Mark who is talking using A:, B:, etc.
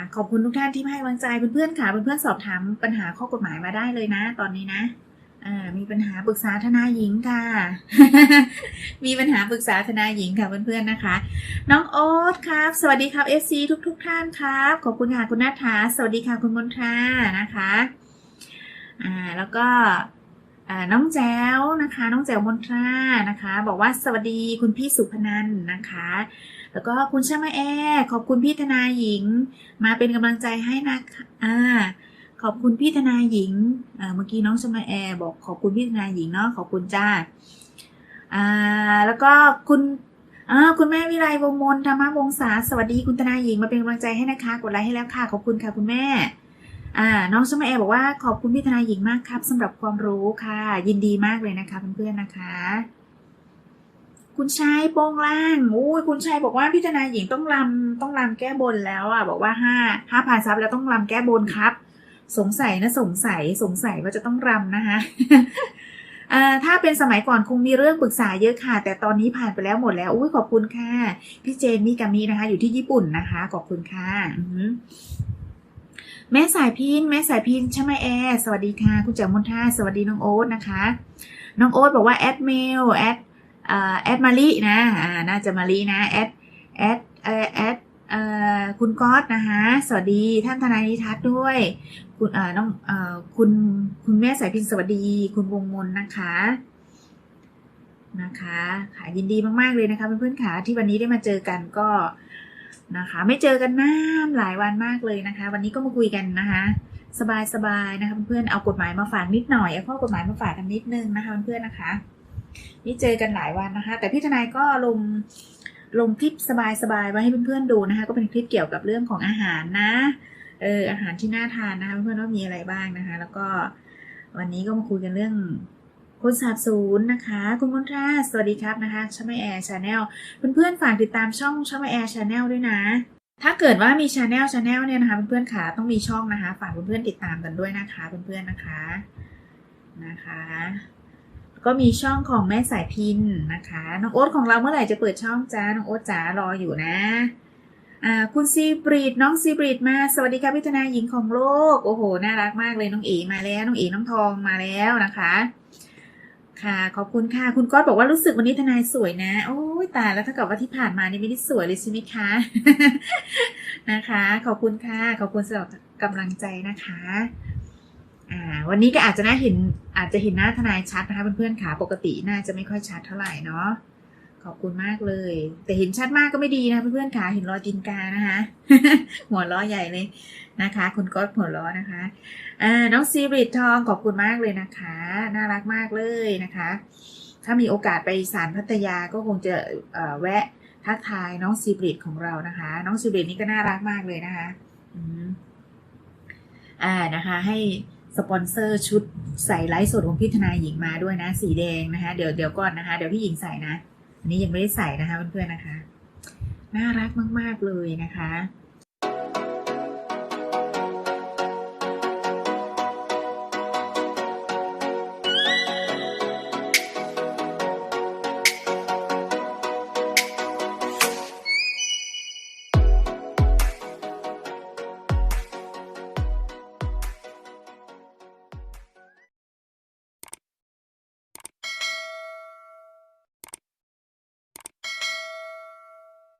A: ะขอบคุณทุกท่านที่ให้กำลังใจเพื่อนๆค่ะเพื่อนๆสอบถามปัญหาข้อกฎหมายมาได้เลยนะ ตอนนี้นะมีปัญหาปรึกษาทนายหญิงค่ะ มีปัญหาปรึกษาทนายหญิงค่ะเพื่อนๆนะคะ น้องโอ๊ตครับ สวัสดีครับ FC ทุกๆทท่านครับ ขอบคุณค่ะคุณนัทธาสวัสดีค่ะคุณมนทรานะคะ อ่า แล้วก็ น้องแจ๋วนะคะ น้องแจ๋วมนทรานะคะ บอกว่าสวัสดีคุณพี่สุพนันนะคะ แล้วก็คุณช่างมาแอร์ขอบคุณพี่ทนาหญิง มาเป็นกำลังใจให้นะคะอ่าขอบคุณพี่ทนาหญิงเมื่อกี้น้องชมาแอร์บอกขอบคุณพี่ทนาหญิงเนาะขอบคุณจ้าอ่าแล้วก็คุณอ่าคุณแม่วิไลวงมนธรรมวงศาสวัสดีคุณทนาหญิงมาเป็นกำลังใจให้นะคะ กดไลค์ให้แล้วค่ะขอบคุณค่ะคุณแม่ อ่าน้องชมาแอร์บอกว่าขอบคุณพี่ทนาหญิงมากครับสำหรับความรู้ค่ะ ยินดีมากเลยนะคะเพื่อนๆนะคะ คุณชายโป้งล่างอุ้ยคุณชายบอกว่าพี่ทนาหญิงต้องรำต้องรำแก้บนแล้วอะบอกว่าห้าห้าพันซับแล้วต้องรำแก้บนครับ สงสัยนะสงสัยสงสัยว่าจะต้องรำนะคะถ้าเป็นสมัยก่อนคงมีเรื่องปรึกษาเยอะค่ะ แต่ตอนนี้ผ่านไปแล้วหมดแล้วอุ้ยขอบคุณค่ะ พี่เจนมิกามินะคะ อยู่ที่ญี่ปุ่นนะคะ ขอบคุณค่ะอื แม่สายพินแม่สายพินใช่ไหมแอร์สวัสดีค่ะ คุณแจ๋วมนท่าสวัสดีน้องโอ๊ตนะคะ น้องโอ๊ตบอกว่าแอดเมลแอดแอดมาลีนะอ่าน่าจะมาลีนะแอดแอดแอดคุณก๊อตนะคะสวัสดีท่านทนายนิทัศน์ด้วย คุณน้องคุณคุณแม่สายพินสวัสดี คุณวงมนนะคะนะคะค่ะยินดีมากๆเลยนะคะเพื่อนๆค่ะที่วันนี้ได้มาเจอกันก็ นะคะ ไม่เจอกันนานหลายวันมากเลยนะคะ วันนี้ก็มาคุยกันนะคะ สบายๆนะคะเพื่อนๆเอากฎหมายมาฝากนิดหน่อยเอาข้อกฎหมายมาฝากกันนิดนึงนะคะเพื่อนๆนะคะนี่เจอกันหลายวันนะคะ แต่พี่ทนายก็ลงลงคลิปสบายๆไว้ให้เพื่อนๆดูนะคะ ก็เป็นคลิปเกี่ยวกับเรื่องของอาหารนะเอออาหารที่น่าทานนะคะเพื่อนๆว่ามีอะไรบ้างนะคะ แล้วก็วันนี้ก็มาคุยกันเรื่อง คนสาบศูนย์นะคะ คุณมนทราสวัสดีครับนะคะช่องแอร์ชาแนลเพื่อนๆฝากติดตามช่องช่องแอร์ชาแนลด้วยนะ ถ้าเกิดว่ามีชาแนลชาแนลเนี่ยนะคะเพื่อนๆขาต้องมีช่องนะคะ ฝากเพื่อนๆติดตามกันด้วยนะคะเพื่อนๆนะคะนะคะก็มีช่องของแม่สายพินนะคะน้องโอ๊ตของเราเมื่อไหร่จะเปิดช่องจ้าน้องโอ๊ตจ๋ารออยู่นะอ่าคุณซีบรีดน้องซีบรีดมา สวัสดีค่ะพิธนาหญิงของโลก โอ้โห น่ารักมากเลยน้องเอ๋มาแล้ว น้องเอ๋น้องทองมาแล้วนะคะ ค่ะ ขอบคุณค่ะ คุณก๊อตบอกว่ารู้สึกวันนี้ทนายสวยนะ โอ้ยตายแล้วถ้ากับว่าที่ผ่านมานี่ไม่ได้สวยเลยใช่ไหมคะ นะคะ ขอบคุณค่ะ ขอบคุณสำหรับกำลังใจนะคะ อ่า วันนี้ก็อาจจะน่าเห็น อาจจะเห็นหน้าทนายชัดนะคะเพื่อนๆค่ะ ปกติน่าจะไม่ค่อยชัดเท่าไหร่เนาะ ขอบคุณมากเลย แต่เห็นชัดมากก็ไม่ดีนะเพื่อนๆค่ะเห็นรอยตีนกานะคะ หัวล้อใหญ่เลยนะคะ คุณก๊อตหัวล้อนะคะน้องซีริตทองขอบคุณมากเลยนะคะ น่ารักมากเลยนะคะ ถ้ามีโอกาสไปสารพัทยาก็คงจะแวะทักทายน้องซีบริตของเรานะคะ น้องซีบริตนี่ก็น่ารักมากเลยนะคะอ่านะคะ ให้สปอนเซอร์ชุดใส่ไลฟ์สดของพี่ธนาหญิงมาด้วยนะ สีแดงนะคะ เดี๋ยวเดี๋ยวก่อนนะคะ เดี๋ยวพี่หญิงใส่นะ อันนี้ยังไม่ได้ใส่นะคะเพื่อนๆนะคะ น่ารักมาก ๆเลยนะคะ